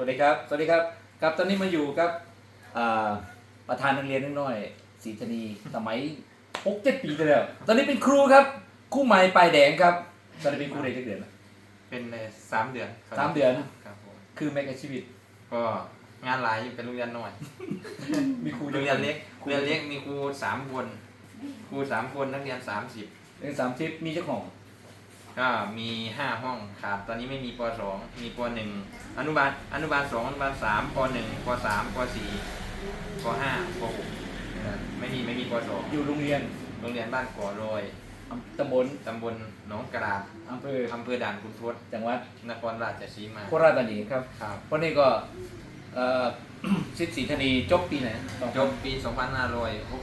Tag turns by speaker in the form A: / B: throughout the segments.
A: วัสดีครับ สวัสดีครับ ครับ ตอนนี้มาอยู่กับอ่าประธานนักเรียนน้อยๆศรีธนีสมัยหกเจ็ดปีที่แล้ว ตอนนี้เป็นครูครับ ครู่ใหม่ปลายแดงครับ ตอนนี้เป็นครูได้จักเดือนละ
B: เป็นในสามเดือนครับ
A: สามเดือน
B: ครับผม
A: คือแม่กับชีวิต
B: ก็งานหลายอยู่เป็นโรงเรียนน้อย
A: มีครู
B: โรงเรียนเล็กโรงเรียนเล็กมีครูสามคน ครูสามคนนักเรียนสามสิบ
A: เรียนสามสิบมีเจ้าของ
B: ก็มีห้าห้องขาดตอนนี้ไม่มีปสองมีปหนึ่งอนุบาลอนุบาลสองอนุบาลสามปหนึ่งปสามปสี่ปห้าปหกไม่มีไม่มีปสอง
A: อยู่โรงเรียน
B: โรงเรียนบ้านก่อโรย
A: อำตำบล
B: ตำบลหนองกระดาษ
A: อำเภอ
B: อำเภอด่านคุณทวด
A: จังหวัด
B: นครราชสีมา
A: โคราชธานีครับ
B: ครับ
A: วันนี้ก็ เอ่อสิทธิ์ศรีธนีจบปีไหน
B: จบปี 2563
A: ห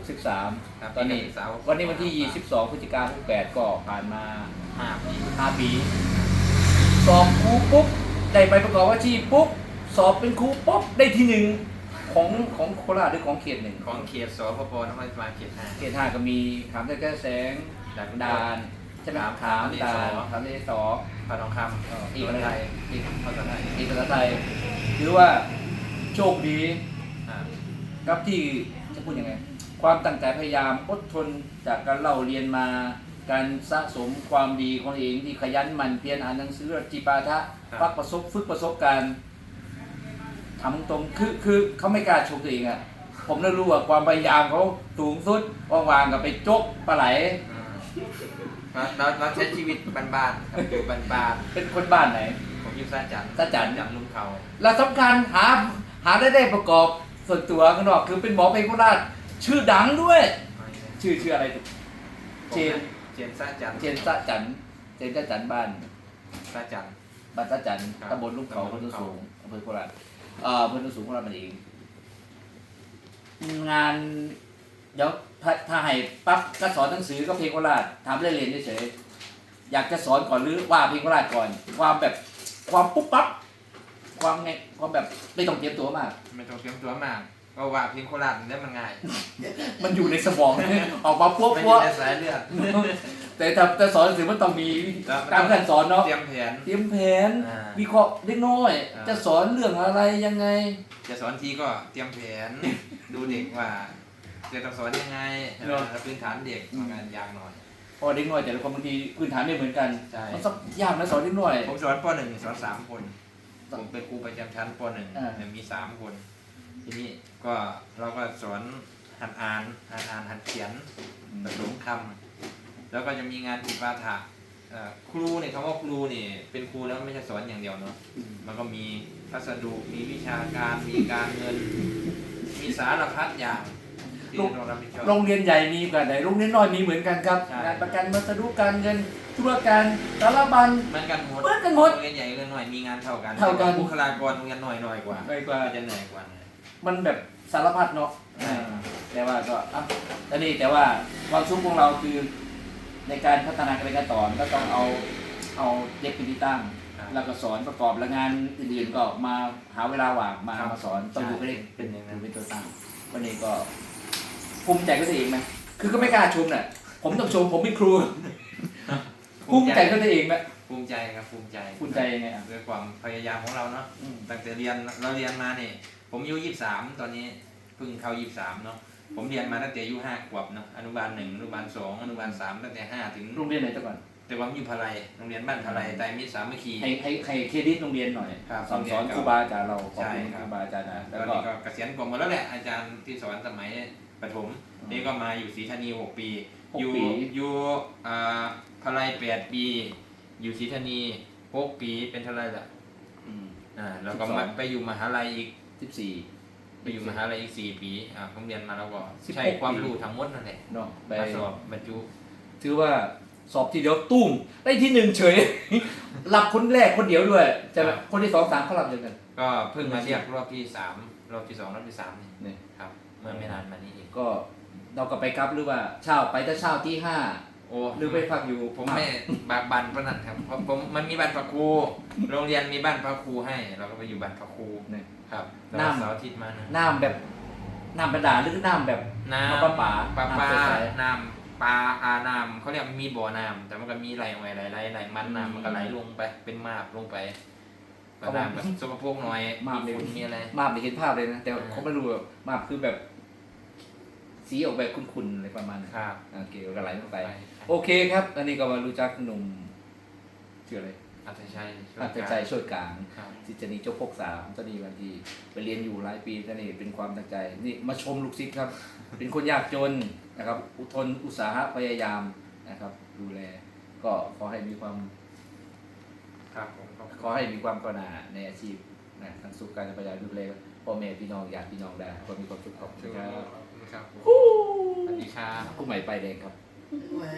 A: กสิบสาม
B: ครับ
A: ตอนนี้
B: ปีการศึกษา
A: วันนี้วันที่ 22 พฤศจิกายน68 ก็ผ่านมา
B: 5ปี
A: 5 ปี สอบครูปุ๊บ ได้ไปประกอบอาชีพปุ๊บ สอบเป็นครูปุ๊บ ได้ที่หนึ่งของของโคราชหรือของเขตหนึ่ง
B: ของเขตสพปนครราชสีมาเขตห้า
A: เขตห้าก็มีขามตะแก้แสง
B: ด่าน
A: ดานใช่ไหม
B: ขาม
A: ขาม
B: ทะเล
A: ดา
B: ส
A: น
B: อ
A: ขามทะเลสอ
B: พระทองค
A: เอ่อำอี
B: อี
A: ก
B: ก
A: อะไร
B: ไทยอีกภาษาไทย
A: อีกภาษาไทย ถือว่าโชคดี
B: อ่า
A: ครับที่จะพูดยังไง ความตั้งใจพยายามอดทนจากการเล่าเรียนมา การสะสมความดีของตัวเองที่ขยันหมั่นเพียรอ่านหนังสือจิปาทะฟักประสบฝึกประสบการณ์ทำตรงคือคือเขาไม่กล้าชมตัวเองอะผมได้รู้ว่าความพยายามเขาสูงสุดวางๆกับไปจกปลาไหล
B: อืมเราเราเราใช้ชีวิตบ้านๆครับอยู่บ้าน
A: เป็นคนบ้านไหน
B: ๆ ผมอยู่ซาจันทร์
A: ซาจันทร์
B: จันทร์ลุงเขา
A: เราสำคัญหาหาได้ได้ประกอบส่วนตัวข้างนอกคือเป็นหมอเพลงโคราชชื่อดังด้วย ชื่อชื่ออะไรเจน
B: เจนซาจันทร์
A: เจนซะจันเจนซะจันบ้าน
B: ซาจันทร์
A: บ้านซะจัน
B: ครับ
A: ตำบลลูกเขา
B: ตำบ
A: พ
B: ล
A: น
B: ลู
A: ธุ
B: กเขา
A: สูงอำเภอโคราชเอ่อพนธุสูงโคราชมันเอง งานเดี๋ยวถ้าถ้าให้ปั๊บก็สอนหนังสือก็เพลงโคราชถามเล่นๆเฉยๆอยากจะสอนก่อนหรือว่าเพลงโคราชก่อน ความแบบ ความปุ๊บปั๊บความไงความแบบไม่ต้องเตรียมตัวมาก
B: ไม่ต้องเตรียมตัวมากก็ว่าเพลงโคราชนี่มันง่าย
A: มันอยู่ในสมอง ออกมาปั๊ว
B: ไม่
A: ปั๊ว
B: มีในสายเลือด
A: แต่ถ้าจะสอนหนังสือมันต้องมี
B: แล้วมัน
A: การขั้นสอนเนาะ
B: เตรียมแผน
A: เตรียมแผน
B: อ่า
A: วิเคราะห์เล็กน้อย
B: อ่า
A: จะสอนเรื่องอะไรยังไง
B: จะสอนทีก็เตรียมแผนดูเด็กว่าจะต้องสอนยังไง
A: เนอะ
B: แล้วพื้นฐานเด็กมันกันยากหน่อย
A: เพอเด็กน้อยแต่ละคนบางทีพื้นฐานไม่เหมือนกัน
B: ใช่
A: มันสักยากนะสอนเด็กน้อย
B: ผมสอนปหนึ่งสอนสามคน ผมเป็นครูประจำชั้นปหนึ่ง
A: อ่า
B: เนี่ยมีสามคน ทีนี้ก็เราก็สอนหัดอ่านหัดอ่านหัดเขียนผสมคำแล้วก็จะมีงานจิปาถะเอ่อครูเนี่ยคำว่าครูเนี่ยเป็นครูแล้วไม่ใช่สอนอย่างเดียวเนาะมันก็มีพัสดุมีวิชาการมีการเงิน มีสารพัดอย่าง ที่เรารับผิดชอบ
A: โรงเรียนใหญ่มีกันไหนโรงเรียนน้อยมีเหมือนกันครับ
B: ใช่
A: งานประกันวัสดุการเงินธุรการสารบัญ
B: เหมือนกันหมด
A: เหมือนกันหมด
B: โรงเรียนใหญ่โรงเรียนน้อยมีงานเท่ากัน
A: เท่ากัน
B: บุคลากรโรงเรียนน้อยน้อยกว่า
A: ไม่กว่า
B: จะเหนื่อยกว่าหน่อย
A: มันแบบสารพัดเนาะ
B: ใช่
A: แต่ว่าก็อะแต่นี่แต่ว่าความสุขของเราคือในการพัฒนาการเรียนการสอนก็ต้องเอาเอาเด็กเป็นที่ตั้ง
B: ครับ
A: แล้วก็สอนประกอบและงานอื่นๆก็มาหาเวลาว่างมา
B: ครับ
A: มาสอนต้องดูให้เด็ก
B: เป็
A: เป็น
B: นอย่างนั้น
A: ดูเป็นตัวตั้งวันนี้ก็ ภูมิใจกับตัวเองนะคือก็ไม่กล้าชมน่ะ ผมต้องชมผมเป็นครูภูมิใจกับตัวเองนะ
B: ภูมิใจครับภูมิใจ
A: ภูมิใจยังไงอะ
B: ด้วยความพยายามของเราเนาะ
A: อืม
B: ตั้งแต่เรียนเราเรียนมาเนี่ยผมอายุยี่สามตอนนี้เพิ่งเข้ายี่สามเนาะผมเรียนมาตั้งแต่อายุห้าขวบเนาะอนุบาลหนึ่งอนุบาลสองอนุบาลสามตั้งแต่ห้าถึง
A: โรงเรียนไหนจ้ะก่อน
B: แต่ว่าอยู่พาลัยโรงเรียนบ้านพาลัยไตรมิตรสามัคคี
A: ให้ให้ให้เครดิตโรงเรียนหน่อย
B: ครับ
A: สอนสอน
B: โรงเรียน
A: ครูบาอาจารย์เราขอบ
B: ใช่
A: คุณ
B: ค
A: ครับรูบาอาจารย์นะ
B: ต
A: แล้
B: อ
A: วนก็
B: นี้ก็เกษียณกรมหมดแล้วแหละอาจารย์ที่สอนสมัยประถม
A: อืม
B: นี่ก็มาอยู่ศรีธานีหกปี
A: หก
B: อยู่
A: ปี
B: อยู่อ่าพาลัยแปดปี อยู่ศรีธานีหกปีเป็นเท่าไหรล่ะ
A: อืม
B: อ่าแล้วก็
A: สิบสอง
B: มาไปอยู่มหาลัยอีก
A: สิบสี่
B: ไปอยู่มหาลัยอีกสี่ปีอ่าผมเรียนมาแล้วก็
A: สิบหก
B: ใช้ความรู้ทั้งหมดนั่นแหละ
A: เนาะไป
B: มาสอบบรรจุ
A: ถือว่า สอบทีเดียวตุ้มได้ที่หนึ่งเฉย หลับคนแรกคนเดียวด้วยจะแบบคนที่สองสามเขาหลับเดียวกัน
B: ก็เพิ่งมาเรียกรอบที่สามรอบที่สองรอบที่สามนี่
A: นี่
B: ครับ เมื่อไม่นานมานี้เอง
A: ก็เราก็ไปครับหรือว่าเช่าไปถ้าเช่าที่ห้า
B: โอ้
A: หรือไปพักอยู่
B: ผมไม่บากบันประนันครับเพราะผมมันมีบ้านพักครู โรงเรียนมีบ้านพักครูให้ เราก็ไปอยู่บ้านพักครู
A: เนี่ย
B: ครับ
A: น้ำ
B: เสาร์อาทิตย์มานะ
A: น้ำแบบน้ำประดาหรือน้ำแบบ
B: น้
A: น้ำประปา
B: ปลาปลา
A: น้ำใส
B: น้ำ ปลาอาน้ำเขาเรียกมีบ่อน้ำแต่มันก็มีไหลไหลไหลไหลไหลมันน้ำมันก็ไหลลงไปเป็นมาบลงไปก็น้ำแบบสกปรกหน่อย
A: มากเลย
B: ฝุ่นมีอะไร
A: มาบไม่เห็นภาพเลยนะแต่
B: อ่า
A: เขาไม่รู้แบบมาบคือแบบ สีออกแบบคุ้นๆอะไรประมาณนั้น
B: ครับ
A: โอเคก็ไหลลงไป
B: ไป
A: โอเคครับ อันนี้ก็มารู้จักหนุ่มชื่ออะไร
B: อัตชัยช่วย
A: อัตใจโชดกลาง
B: ครับ
A: สิจนีเจ้าพกสามตอนนี้วันที่ไปเรียนอยู่หลายปีตอนนี้เป็นความตั้งใจนี่มาชมลูกศิษย์ครับ เป็นคนยากจนนะครับอุทนอุตสาหะพยายามนะครับ ดูแลก็ขอให้มีความ
B: ครับผมขอบคุณ
A: ขอให้มีความกรุณาในอาชีพนะทั้งสุขการพยายามดูแลพ่อแม่พี่น้องญาติพี่น้องได้ก็มีความสุขขอบคุณครับ
B: ครับผมสวัสดีครับ
A: กู้ใหม่ไปายแดงครับ
C: มา